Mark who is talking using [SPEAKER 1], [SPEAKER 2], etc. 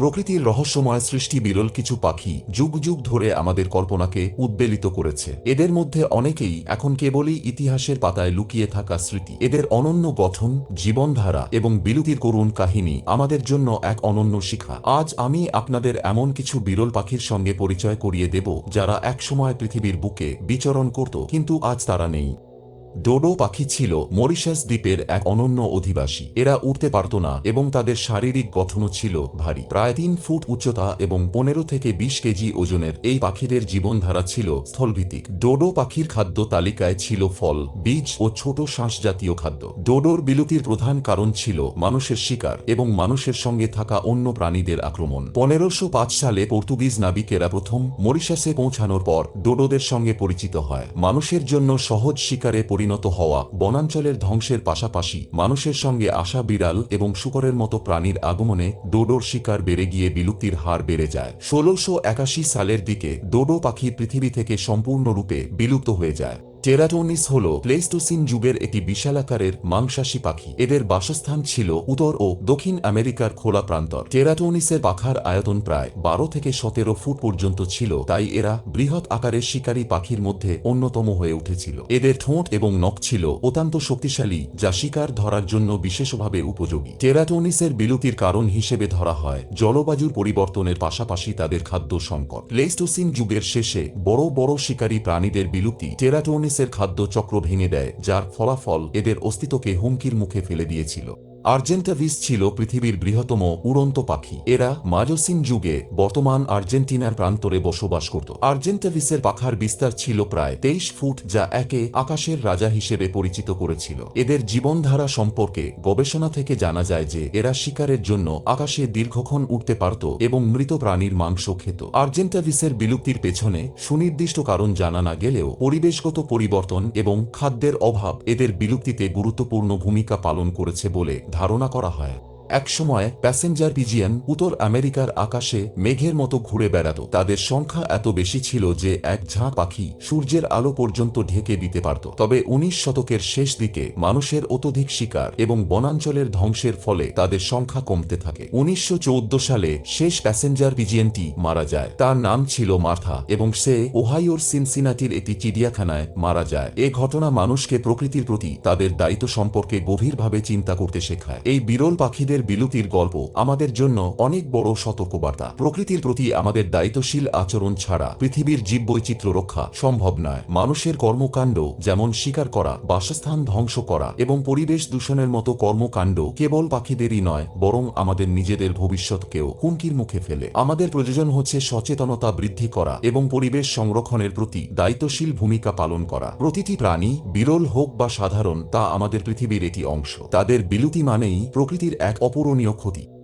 [SPEAKER 1] প্রকৃতির রহস্যময় সৃষ্টি বিরল কিছু পাখি যুগ যুগ ধরে আমাদের কল্পনাকে উদ্বেলিত করেছে। এদের মধ্যে অনেকেই এখন কেবলই ইতিহাসের পাতায় লুকিয়ে থাকা স্মৃতি। এদের অনন্য গঠন, জীবনধারা এবং বিলুতির করুণ কাহিনী আমাদের জন্য এক অনন্য শিক্ষা আজ আমি আপনাদের এমন কিছু বিরল পাখির সঙ্গে পরিচয় করিয়ে দেব যারা একসময় পৃথিবীর বুকে বিচরণ করত, কিন্তু আজ তারা নেই। ডোডো পাখি ছিল মরিশাস দ্বীপের এক অনন্য অধিবাসী। এরা উঠতে পারত না এবং তাদের শারীরিক গঠনও ছিল ভারী। প্রায় তিন ফুট উচ্চতা এবং পনেরো থেকে বিশ কেজি ওজনের এই পাখিদের জীবনধারা ছিল স্থলভিত্তিক। ডোডো পাখির খাদ্য তালিকায় ছিল ফল, বীজ ও ছোট জাতীয় খাদ্য। ডোডোর বিলুতির প্রধান কারণ ছিল মানুষের শিকার এবং মানুষের সঙ্গে থাকা অন্য প্রাণীদের আক্রমণ। পনেরোশো সালে পর্তুগিজ নাবিকেরা প্রথম মরিশাসে পৌঁছানোর পর ডোডোদের সঙ্গে পরিচিত হয়। মানুষের জন্য সহজ শিকারে পরিণত হওয়া, বনাঞ্চলের ধ্বংসের পাশাপাশি মানুষের সঙ্গে আসা বিড়াল এবং শুকরের মতো প্রাণীর আগমনে ডোডোর শিকার বেড়ে গিয়ে বিলুপ্তির হার বেড়ে যায়। ষোলোশো সালের দিকে ডোডো পাখি পৃথিবী থেকে সম্পূর্ণরূপে বিলুপ্ত হয়ে যায়। টেরাটোনিস হল প্লেস্টোসিন যুগের একটি বিশালাকারের মাংসাশী পাখি। এদের বাসস্থান ছিল উত্তর ও দক্ষিণ আমেরিকার খোলা প্রান্তর। টেরাটোনিসের পাখার আয়তন প্রায় বারো থেকে সতেরো ফুট পর্যন্ত ছিল, তাই এরা বৃহৎ আকারের শিকারী পাখির মধ্যে অন্যতম হয়ে উঠেছিল। এদের ঠোঁট এবং নখ ছিল অত্যন্ত শক্তিশালী, যা শিকার ধরার জন্য বিশেষভাবে উপযোগী। টেরাটোনিসের বিলুতির কারণ হিসেবে ধরা হয় জলবায়ুর পরিবর্তনের পাশাপাশি তাদের খাদ্য সংকট। প্লেস্টোসিন যুগের শেষে বড় বড় শিকারী প্রাণীদের বিলুপ্তি টেরাটোনিসের খাদ্য চক্র ভেঙে দেয় যার ফলাফল এদের অস্তিত্বকে হুমকির মুখে ফেলে দিয়েছিল। আর্জেন্টাভিস ছিল পৃথিবীর বৃহত্তম উড়ন্ত পাখি। এরা মাজোসিন যুগে বর্তমান আর্জেন্টিনার প্রান্তরে বসবাস করত। আর্জেন্টাভিসের পাখার বিস্তার ছিল প্রায় তেইশ ফুট, যা একে আকাশের রাজা হিসেবে পরিচিত করেছিল। এদের জীবনধারা সম্পর্কে গবেষণা থেকে জানা যায় যে এরা শিকারের জন্য আকাশে দীর্ঘক্ষণ উঠতে পারত এবং মৃত প্রাণীর মাংস খেত। আর্জেন্টাভিসের বিলুপ্তির পেছনে সুনির্দিষ্ট কারণ জানা না গেলেও পরিবেশগত পরিবর্তন এবং খাদ্যের অভাব এদের বিলুপ্তিতে গুরুত্বপূর্ণ ভূমিকা পালন করেছে বলে ধারণা করা হয়। একসময় প্যাসেঞ্জার পিজিয়ান উত্তর আমেরিকার আকাশে মেঘের মতো ঘুরে বেড়াত। তাদের সংখ্যা এত বেশি ছিল যে এক ঝাঁক পাখি সূর্যের আলো পর্যন্ত ঢেকে দিতে পারত। তবে উনিশ শতকের শেষ দিকে মানুষের অত্যধিক শিকার এবং বনাঞ্চলের ধ্বংসের ফলে তাদের সংখ্যা কমতে থাকে। উনিশশো চৌদ্দ সালে শেষ প্যাসেঞ্জার পিজিয়ানটি মারা যায়। তার নাম ছিল মার্থা এবং সে ওহাইওর সিনসিনাটির একটি চিড়িয়াখানায় মারা যায়। এ ঘটনা মানুষকে প্রকৃতির প্রতি তাদের দায়িত্ব সম্পর্কে গভীরভাবে চিন্তা করতে শেখায়। এই বিরল পাখিদের বিলুতির গল্প, আমাদের জন্য অনেক বড় সতর্কবার্তা। প্রকৃতির প্রতি আমাদের দায়িত্বশীল আচরণ ছাড়া পৃথিবীর জীববৈচিত্র্য রক্ষা সম্ভব নয়। মানুষের কর্মকাণ্ড যেমন শিকার করা, বাসস্থান ধ্বংস করা এবং পরিবেশ দূষণের মতো কর্মকাণ্ড কেবল পাখিদেরই নয়, বরং আমাদের নিজেদের ভবিষ্যৎকেও হুমকির মুখে ফেলে। আমাদের প্রয়োজন হচ্ছে সচেতনতা বৃদ্ধি করা এবং পরিবেশ সংরক্ষণের প্রতি দায়িত্বশীল ভূমিকা পালন করা। প্রতিটি প্রাণী, বিরল হোক বা সাধারণ, তা আমাদের পৃথিবীর একটি অংশ। তাদের বিলুতি মানেই প্রকৃতির এক অপূরণীয় ক্ষতি।